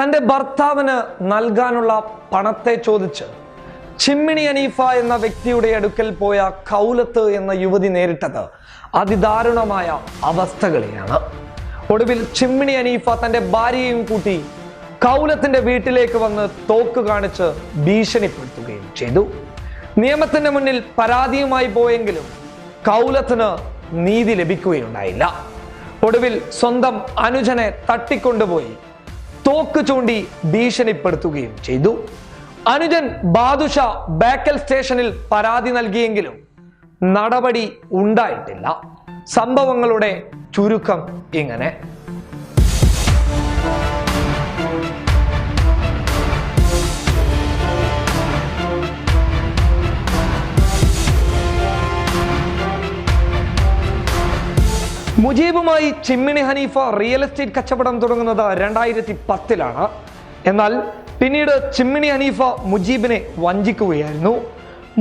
തന്റെ ഭർത്താവിന് നൽകാനുള്ള പണത്തെ ചോദിച്ച് ചിമ്മിണി അനീഫ എന്ന വ്യക്തിയുടെ അടുക്കൽ പോയ കൗലത്ത് എന്ന യുവതി നേരിട്ടത് അതിദാരുണമായ അവസ്ഥകളെയാണ്. ഒടുവിൽ ചിമ്മിണി അനീഫ തന്റെ ഭാര്യയും കൂട്ടി കൗലത്തിന്റെ വീട്ടിലേക്ക് വന്ന് തോക്ക് കാണിച്ച് ഭീഷണിപ്പെടുത്തുകയും ചെയ്തു. നിയമത്തിന്റെ മുന്നിൽ പരാതിയുമായി പോയെങ്കിലും കൗലത്തിന് നീതി ലഭിക്കുകയുണ്ടായില്ല. ഒടുവിൽ സ്വന്തം അനുജനെ തട്ടിക്കൊണ്ടുപോയി. തോക്ക് ചൂണ്ടി ഭീഷണിപ്പെടുത്തുകയും ചെയ്തു. അനുജൻ ബാദുഷ ബേക്കൽ സ്റ്റേഷനിൽ പരാതി നൽകിയെങ്കിലും നടപടി ഉണ്ടായിട്ടില്ല. സംഭവങ്ങളുടെ ചുരുക്കം ഇങ്ങനെ. മുജീബുമായി ചിമ്മിണി ഹനീഫ റിയൽ എസ്റ്റേറ്റ് കച്ചവടം തുടങ്ങുന്നത് രണ്ടായിരത്തി പത്തിലാണ് എന്നാൽ പിന്നീട് ചിമ്മിണി ഹനീഫ മുജീബിനെ വഞ്ചിക്കുകയായിരുന്നു.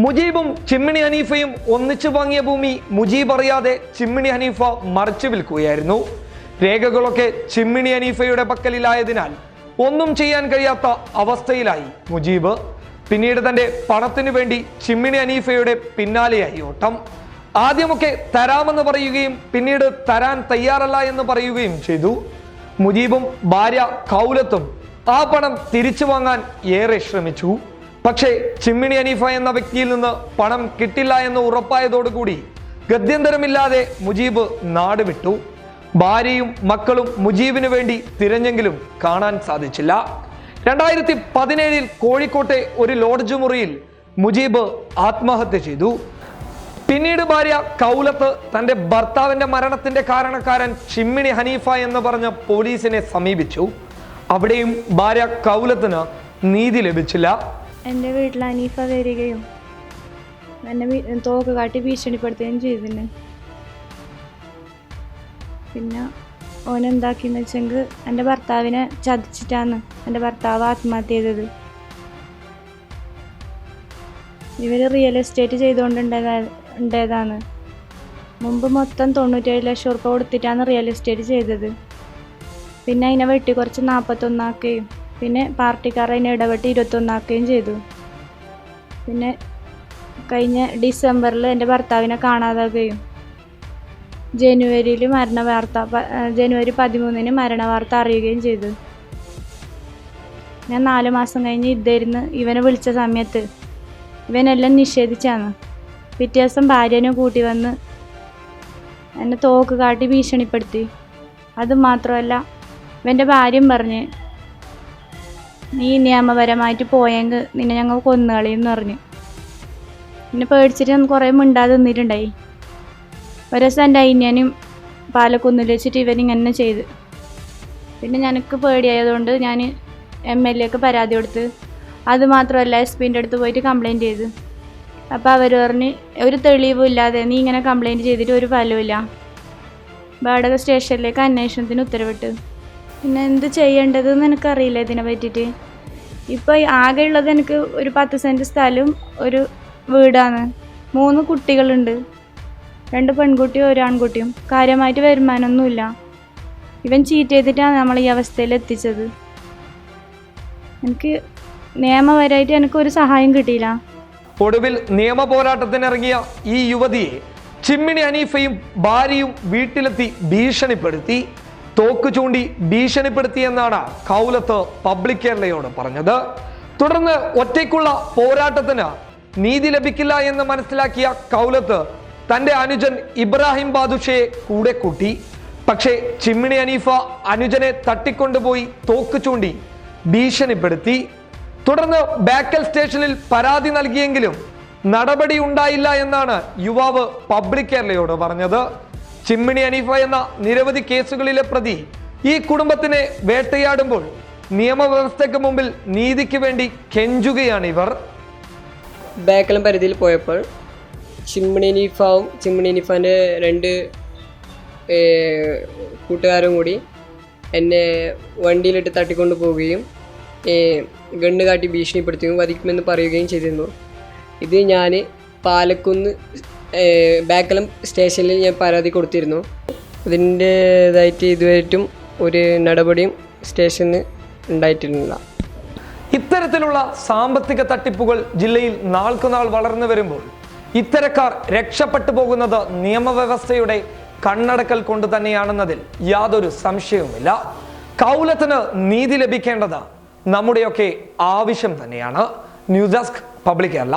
മുജീബും ചിമ്മിണി ഹനീഫയും ഒന്നിച്ചു വാങ്ങിയ ഭൂമി മുജീബ് അറിയാതെ ചിമ്മിണി ഹനീഫ മറിച്ചു വിൽക്കുകയായിരുന്നു. രേഖകളൊക്കെ ചിമ്മിണി ഹനീഫയുടെ പക്കലിലായതിനാൽ ഒന്നും ചെയ്യാൻ കഴിയാത്ത അവസ്ഥയിലായി മുജീബ്. പിന്നീട് തന്റെ പണത്തിനു വേണ്ടി ചിമ്മിണി ഹനീഫയുടെ പിന്നാലെയായി ഓട്ടം. ആദ്യമൊക്കെ തരാമെന്ന് പറയുകയും പിന്നീട് തരാൻ തയ്യാറല്ല എന്ന് പറയുകയും ചെയ്തു. മുജീബും ഭാര്യ കൗലത്തും ആ പണം തിരിച്ചു വാങ്ങാൻ ഏറെ ശ്രമിച്ചു. പക്ഷേ ചിമ്മിണി അനീഫ എന്ന വ്യക്തിയിൽ നിന്ന് പണം കിട്ടില്ല എന്ന് ഉറപ്പായതോടുകൂടി ഗത്യന്തരമില്ലാതെ മുജീബ് നാട് വിട്ടു ഭാര്യയും മക്കളും മുജീബിന് വേണ്ടി തിരഞ്ഞെങ്കിലും കാണാൻ സാധിച്ചില്ല. രണ്ടായിരത്തി പതിനേഴിൽ കോഴിക്കോട്ടെ ഒരു ലോഡ്ജ് മുറിയിൽ മുജീബ് ആത്മഹത്യ ചെയ്തു. പിന്നീട് ഭാര്യ കൗലത്ത് തന്റെ ഭർത്താവിന്റെ മരണത്തിന്റെ കാരണക്കാരൻ ചിമ്മിണി ഹനീഫ എന്ന് പറഞ്ഞ പോലീസിനെ സമീപിച്ചു. അവിടെയും ഭാര്യ കൗലത്തിന് നീതി ലഭിച്ചില്ല. എന്റെ വീട്ടിൽ ഹനീഫ വരികയും എന്നെ തോക്ക് കാട്ടി ഭീഷണിപ്പെടുത്തുകയും ചെയ്തിന്. പിന്നെ ഓൻ എന്താക്കിയെന്ന് വെച്ചെങ്കിൽ എന്റെ ഭർത്താവിനെ ചതിച്ചിട്ടാണ് എന്റെ ഭർത്താവ് ആത്മഹത്യ ചെയ്തത് ഇവർ റിയൽ എസ്റ്റേറ്റ് ചെയ്തുകൊണ്ടുണ്ടായതാ ഉണ്ടായതാണ്. മുമ്പ് മൊത്തം തൊണ്ണൂറ്റേഴ് ലക്ഷം ഉറുപ്പ കൊടുത്തിട്ടാണ് റിയൽ എസ്റ്റേറ്റ് ചെയ്തത്. പിന്നെ അതിനെ വെട്ടി കുറച്ച് നാൽപ്പത്തൊന്നാക്കുകയും പിന്നെ പാർട്ടിക്കാർ അതിനെ ഇടപെട്ട് ഇരുപത്തൊന്നാക്കുകയും ചെയ്തു. പിന്നെ കഴിഞ്ഞ ഡിസംബറിൽ എന്റെ ഭർത്താവിനെ കാണാതാകുകയും ജനുവരിയിൽ മരണ വാർത്ത ജനുവരി പതിമൂന്നിന് മരണ വാർത്ത അറിയുകയും ചെയ്തു. ഞാൻ നാല് മാസം കഴിഞ്ഞ് ഇതായിരുന്നു ഇവനെ വിളിച്ച സമയത്ത്. ഇവനെല്ലാം നിഷേധിച്ചാണ്. പിറ്റേ ദിവസം ഭാര്യനെ കൂട്ടി വന്ന് എന്നെ തോക്ക് കാട്ടി ഭീഷണിപ്പെടുത്തി. അത് മാത്രമല്ല ഇവന്റെ ഭാര്യയും പറഞ്ഞ് നീ നിയമപരമായിട്ട് പോയെങ്കിൽ നിന്നെ ഞങ്ങൾ കൊന്നുകളയും എന്ന് പറഞ്ഞു. പിന്നെ പേടിച്ചിട്ട് ഞാൻ കുറേ മിണ്ടാതെ നിന്നിട്ടുണ്ടായി. ഒരു ദിവസം എന്റെ അയിന്യാനും പാലക്കുന്നിൽ വെച്ചിട്ട് ഇവനിങ്ങനെ ചെയ്ത്. പിന്നെ ഞങ്ങൾക്ക് പേടിയായതുകൊണ്ട് ഞാൻ എം എൽ എക്ക് പരാതി കൊടുത്ത് അത് മാത്രമല്ല എസ് പിന്റെ അടുത്ത് പോയിട്ട് കംപ്ലൈന്റ് ചെയ്ത്. അപ്പോൾ അവർ പറഞ്ഞ് ഒരു തെളിവും ഇല്ലാതെ നീ ഇങ്ങനെ കംപ്ലയിന്റ് ചെയ്തിട്ട് ഒരു ഫലവുമില്ല വാടക സ്റ്റേഷനിലേക്ക് അന്വേഷണത്തിന് ഉത്തരവിട്ട്. പിന്നെ എന്ത് ചെയ്യേണ്ടതെന്ന് എനിക്കറിയില്ല ഇതിനെ പറ്റിയിട്ട്? ഇപ്പോൾ ആകെയുള്ളത് എനിക്ക് ഒരു പത്ത് സെന്റ് സ്ഥലവും ഒരു വീടാണ്. മൂന്ന് കുട്ടികളുണ്ട്. രണ്ട് പെൺകുട്ടിയും ഒരു ആൺകുട്ടിയും. കാര്യമായിട്ട് വരുമാനമൊന്നുമില്ല. ഇവൻ ചീറ്റ് ചെയ്തിട്ടാണ് നമ്മൾ ഈ അവസ്ഥയിൽ എത്തിച്ചത്. എനിക്ക് നിയമപരമായിട്ട് എനിക്കൊരു സഹായം കിട്ടിയില്ല. ഒടുവിൽ നിയമ പോരാട്ടത്തിനിറങ്ങിയ ഈ യുവതിയെ ചിമ്മിണി ഹനീഫയും ഭാര്യയും വീട്ടിലെത്തി ഭീഷണിപ്പെടുത്തി തോക്ക് ചൂണ്ടി ഭീഷണിപ്പെടുത്തി എന്നാണ് കൗലത്ത് പബ്ലിക് കേരളയോട് പറഞ്ഞത്. തുടർന്ന് ഒറ്റയ്ക്കുള്ള പോരാട്ടത്തിന് നീതി ലഭിക്കില്ല എന്ന് മനസ്സിലാക്കിയ കൗലത്ത് തന്റെ അനുജൻ ഇബ്രാഹിം ബാദുഷയെ കൂടെ കൂട്ടി. പക്ഷേ ചിമ്മിണി അനീഫ അനുജനെ തട്ടിക്കൊണ്ടുപോയി തോക്ക് ചൂണ്ടി ഭീഷണിപ്പെടുത്തി. തുടർന്ന് ബാക്കൽ സ്റ്റേഷനിൽ പരാതി നൽകിയെങ്കിലും നടപടി ഉണ്ടായില്ല എന്നാണ് യുവാവ് പബ്ലിക് കേരളയോട് പറഞ്ഞത്. ചിമ്മിണി അനീഫ എന്ന നിരവധി കേസുകളിലെ പ്രതി ഈ കുടുംബത്തിനെ വേട്ടയാടുമ്പോൾ നിയമവ്യവസ്ഥയ്ക്ക് മുമ്പിൽ നീതിക്ക് വേണ്ടി കെഞ്ചുകയാണ് ഇവർ. ബാക്കലം പരിധിയിൽ പോയപ്പോൾ ചിമ്മിണി അനീഫാവും ചിമ്മിണി അനീഫാന്റെ രണ്ട് കൂട്ടുകാരും കൂടി എന്നെ വണ്ടിയിലിട്ട് തട്ടിക്കൊണ്ടു പോവുകയും ഗണ്ണ് കാട്ടി ഭീഷണിപ്പെടുത്തുകയും വധിക്കുമെന്ന് പറയുകയും ചെയ്തിരുന്നു. ഇത് ഞാൻ പാലക്കുന്ന് ബാക്കലം സ്റ്റേഷനിൽ ഞാൻ പരാതി കൊടുത്തിരുന്നു. അതിന്റേതായിട്ട് ഇതുവരെയും ഒരു നടപടിയും സ്റ്റേഷന് ഉണ്ടായിട്ടില്ല. ഇത്തരത്തിലുള്ള സാമ്പത്തിക തട്ടിപ്പുകൾ ജില്ലയിൽ നാൾക്കുനാൾ വളർന്നു വരുമ്പോൾ ഇത്തരക്കാർ രക്ഷപ്പെട്ടു പോകുന്നത് നിയമവ്യവസ്ഥയുടെ കണ്ണടക്കൽ കൊണ്ട് തന്നെയാണെന്നതിൽ യാതൊരു സംശയവുമില്ല. കൗലത്തിന് നീതി ലഭിക്കേണ്ടത് നമ്മുടെയൊക്കെ ആവശ്യം തന്നെയാണ്. News desk public Kerala.